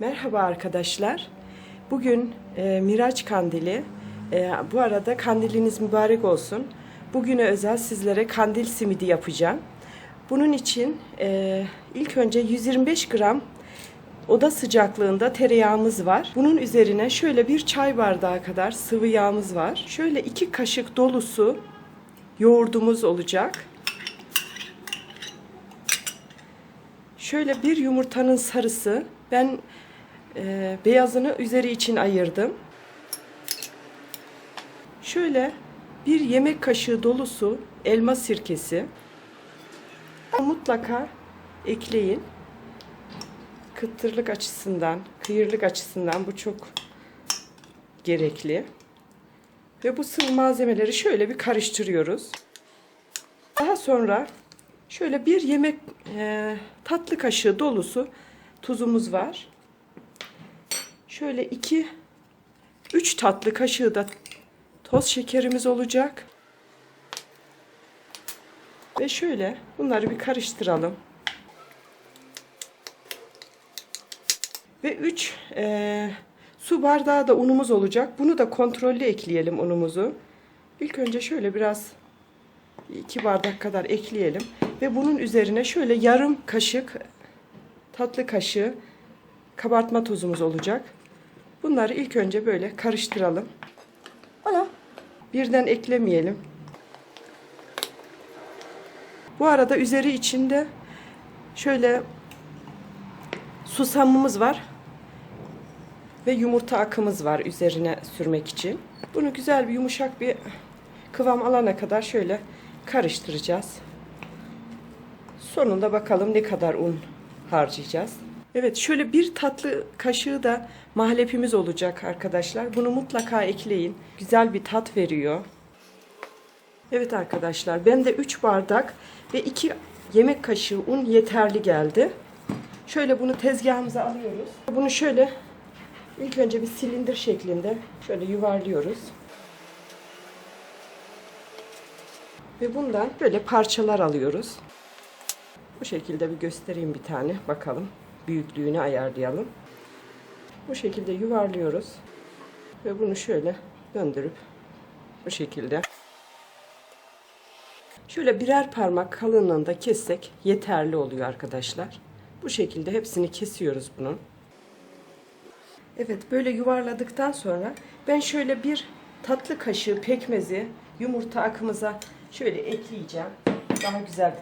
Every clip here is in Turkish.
Merhaba arkadaşlar. Bugün e, Miraç Kandili. E, bu arada kandiliniz mübarek olsun. Bugüne özel sizlere kandil simidi yapacağım. Bunun için e, ilk önce 125 gram oda sıcaklığında tereyağımız var. Bunun üzerine şöyle bir çay bardağı kadar sıvı yağımız var. Şöyle iki kaşık dolusu yoğurdumuz olacak. Şöyle bir yumurtanın sarısı. Ben e, beyazını üzeri için ayırdım. Şöyle bir yemek kaşığı dolusu elma sirkesi. Mutlaka ekleyin. Kıtırlık açısından, kıyırlık açısından bu çok gerekli. Ve bu sıvı malzemeleri şöyle bir karıştırıyoruz. Daha sonra şöyle bir yemek e, tatlı kaşığı dolusu tuzumuz var. Şöyle iki, üç tatlı kaşığı da toz şekerimiz olacak. Ve şöyle bunları bir karıştıralım. Ve 3 su bardağı da unumuz olacak. Bunu da kontrollü ekleyelim unumuzu. İlk önce şöyle biraz 2 bardak kadar ekleyelim. Ve bunun üzerine şöyle yarım kaşık tatlı kaşığı kabartma tozumuz olacak. Bunları ilk önce böyle karıştıralım. Ana. Birden eklemeyelim. Bu arada üzeri içinde şöyle susamımız var ve yumurta akımız var üzerine sürmek için. Bunu güzel bir yumuşak bir kıvam alana kadar şöyle karıştıracağız. Sonunda bakalım ne kadar un harcayacağız. Evet şöyle bir tatlı kaşığı da mahlepimiz olacak arkadaşlar. Bunu mutlaka ekleyin. Güzel bir tat veriyor. Evet arkadaşlar ben de 3 bardak ve 2 yemek kaşığı un yeterli geldi. Şöyle bunu tezgahımıza alıyoruz. Bunu şöyle ilk önce bir silindir şeklinde şöyle yuvarlıyoruz. Ve bundan böyle parçalar alıyoruz. Bu şekilde bir göstereyim bir tane. Bakalım. Büyüklüğünü ayarlayalım. Bu şekilde yuvarlıyoruz. Ve bunu şöyle döndürüp bu şekilde şöyle birer parmak kalınlığında kessek yeterli oluyor arkadaşlar. Bu şekilde hepsini kesiyoruz bunun. Evet böyle yuvarladıktan sonra ben şöyle bir tatlı kaşığı pekmezi yumurta akımıza şöyle ekleyeceğim. Daha güzel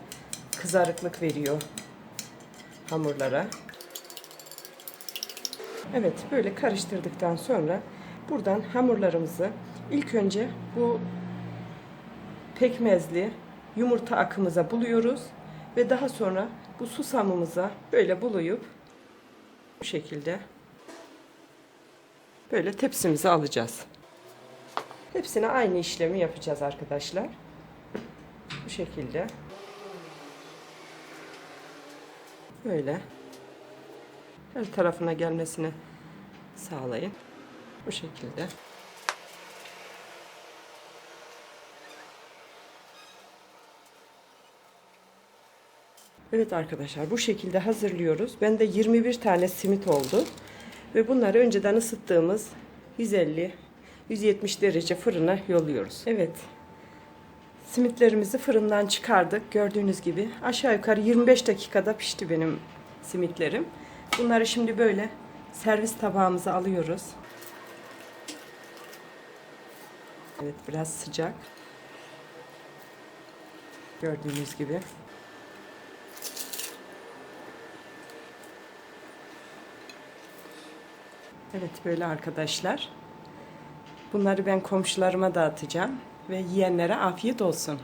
kızarıklık veriyor hamurlara. Evet böyle karıştırdıktan sonra buradan hamurlarımızı ilk önce bu pekmezli yumurta akımıza buluyoruz ve daha sonra bu susamımıza böyle bulayıp bu şekilde böyle tepsimize alacağız. Hepsine aynı işlemi yapacağız arkadaşlar. Bu şekilde. Böyle. Her tarafına gelmesini sağlayın. Bu şekilde. Evet arkadaşlar bu şekilde hazırlıyoruz. Ben de 21 tane simit oldu. Ve bunları önceden ısıttığımız 150 170 derece fırına yolluyoruz. Evet. Simitlerimizi fırından çıkardık. Gördüğünüz gibi aşağı yukarı 25 dakikada pişti benim simitlerim. Bunları şimdi böyle servis tabağımıza alıyoruz. Evet biraz sıcak. Gördüğünüz gibi. Evet böyle arkadaşlar. Bunları ben komşularıma dağıtacağım ve yiyenlere afiyet olsun.